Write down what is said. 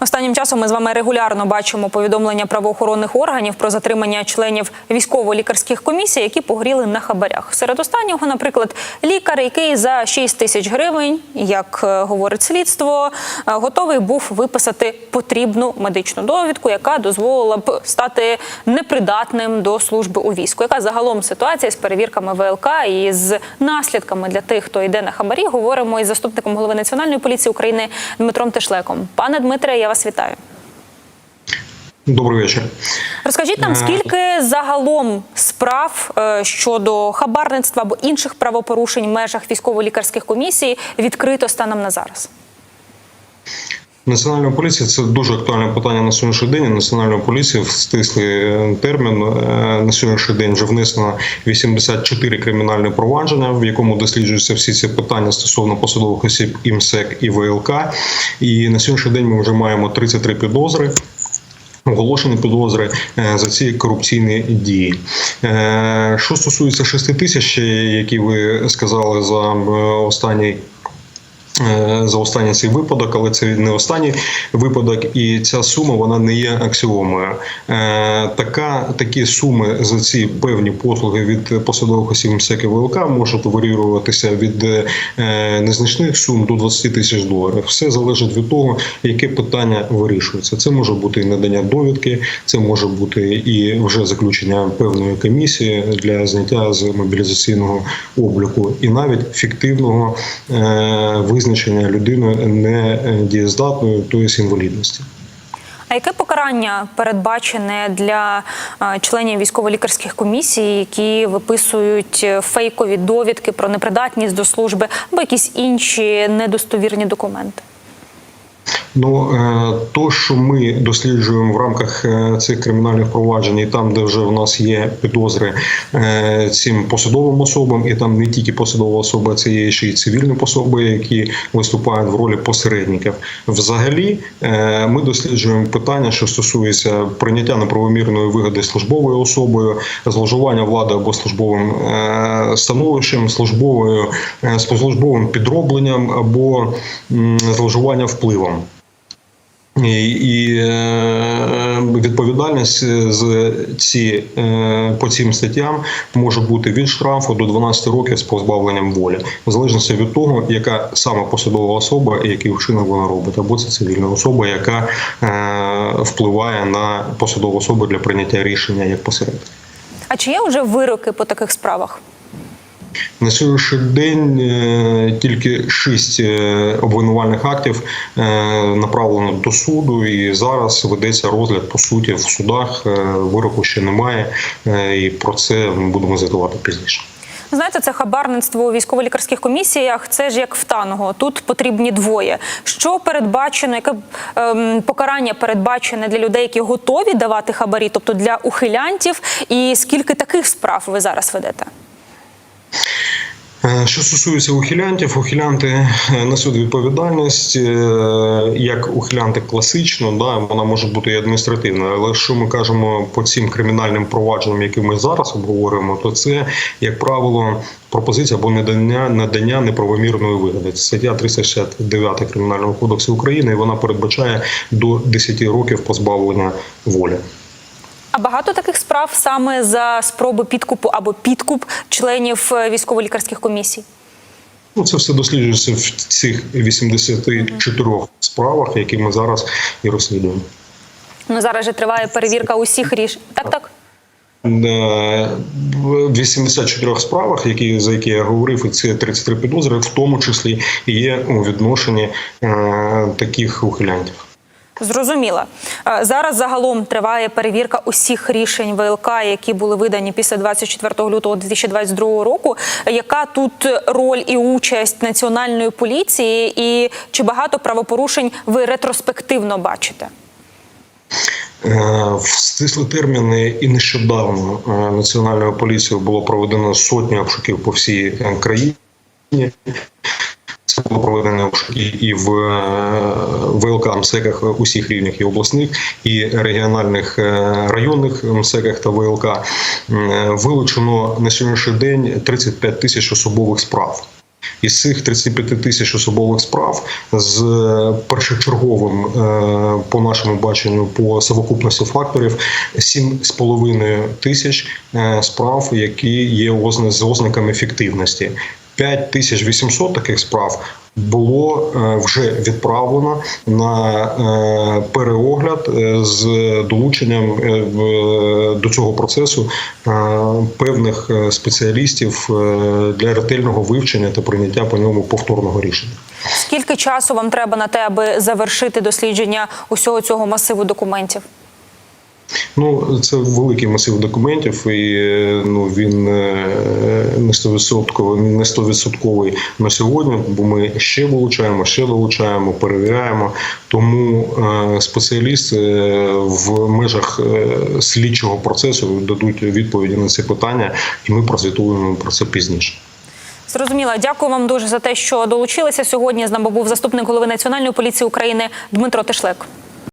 Останнім часом ми з вами регулярно бачимо повідомлення правоохоронних органів про затримання членів військово-лікарських комісій, які погріли на хабарях. Серед останнього, наприклад, лікар, який за 6 тисяч гривень, як е, говорить слідство, е, готовий був виписати потрібну медичну довідку, яка дозволила б стати непридатним до служби у війську. Яка загалом ситуація з перевірками ВЛК і з наслідками для тих, хто йде на хабарі, говоримо із заступником голови національної поліції України Дмитром Тишлеком. Пане Дмитре, я вас вітаю. Добрий вечір. Розкажіть нам, скільки загалом справ е, щодо хабарництва або інших правопорушень в межах військово-лікарських комісій відкрито станом на зараз? Національна поліція це дуже актуальне питання на сьогоднішній день. Національна поліція в стислий е, термін е, на сьогоднішній день вже внесено 84 кримінальні провадження, в якому досліджуються всі ці питання стосовно посадових осіб і МСЕК і ВЛК. І на сьогоднішній день ми вже маємо 33 підозри. Оголошені підозри е, за ці корупційні дії. Що стосується 6 тисяч, які ви сказали за останній за останній цей випадок, але це не останній випадок, і ця сума вона не є аксіомою. Е, Така такі суми за ці певні послуги від посадових осіб МСЕК ВЛК можуть варіюватися від е, незначних сум до 20 тисяч доларів. Все залежить від того, яке питання вирішується. Це може бути і надання довідки, це може бути і вже заключення певної комісії для зняття з мобілізаційного обліку, і навіть фіктивного е, визначення людини недієздатною, тобто інвалідності. А яке покарання передбачене для е, членів військово-лікарських комісій, які виписують е, фейкові довідки про непридатність до служби або якісь інші недостовірні документи? Ну е, то, що ми досліджуємо в рамках е, цих кримінальних проваджень, і там, де вже в нас є підозри е, цим посадовим особам, і там не тільки посадова особа, це є ще й цивільні особи, які виступають в ролі посередників. Взагалі, ми досліджуємо питання, що стосується прийняття неправомірної вигоди службовою особою, зловживання влади або службовим становищем, службовою службовим підробленням або м, зловживання впливом. І, е, відповідальність з ці е, по цим статтям може бути від штрафу до 12 років з позбавленням волі, в залежності від того, яка саме посадова особа і який вчинок вона робить, або це цивільна особа, яка е, впливає на посадову особу для прийняття рішення як посередник. А чи є вже вироки по таких справах? На сьогоднішній день е, тільки шість е, обвинувальних актів е, направлено до суду, і зараз ведеться розгляд по суті в судах. Вироку ще немає, і про це ми будемо звітувати пізніше. Знаєте, це хабарництво у військово-лікарських комісіях. Це ж як в танго. Тут потрібні двоє. Що передбачено, яке ем, покарання передбачене для людей, які готові давати хабарі, тобто для ухилянтів, і скільки таких справ ви зараз ведете? Е, Що стосується ухилянтів, ухилянти е, несуть відповідальність е, як ухилянти класично, да вона може бути і адміністративною. Але що ми кажемо по цим кримінальним провадженням, які ми зараз обговорюємо, то це як правило пропозиція або надання надання неправомірної вигоди. Це стаття 369 кримінального кодексу України. і Вона передбачає до 10 років позбавлення волі. А багато таких справ саме за спроби підкупу або підкуп членів е, військово-лікарських комісій. Ну, це все досліджується в цих 84 справах, які ми зараз і розслідуємо. Ну зараз же триває перевірка усіх рішень. Так, так. Е, В 84 справах, які за які я говорив, і це 33 підозри, в тому числі є у відношенні е, таких ухилянтів. Зрозуміло. Е, Зараз загалом триває перевірка усіх рішень ВЛК, які були видані після 24 лютого 2022 року. Яка тут роль і участь національної поліції, і чи багато правопорушень ви ретроспективно бачите? Е, В стислі терміни і нещодавно е, національною поліцією було проведено сотні обшуків по всій країні. Це було проведено обшуки і в е, ВЛК МСЕКах усіх рівнях і обласних, і регіональних е, районних МСЕКах та ВЛК. Е, Вилучено на сьогоднішній день 35 тисяч особових справ. Із цих 35 тисяч особових справ з першочерговим, по нашому баченню, по совокупності факторів, 7,5 тисяч справ, які є з ознаками фіктивності. 5800 таких справ було е, вже відправлено на е, переогляд е, з долученням до цього процесу певних спеціалістів для ретельного вивчення та прийняття по ньому повторного рішення. Скільки часу вам треба на те, аби завершити дослідження усього цього масиву документів? Ну, це великий масив документів, і ну він е, не стовідсотковий, не стовідсотковий на сьогодні, бо ми ще вилучаємо, ще долучаємо, перевіряємо. Тому е, спеціалісти е, в межах слідчого процесу дадуть відповіді на ці питання, і ми прозвітуємо про це пізніше. Зрозуміла. Дякую вам дуже за те, що долучилися сьогодні. З нами був заступник голови Національної поліції України Дмитро Тишлек.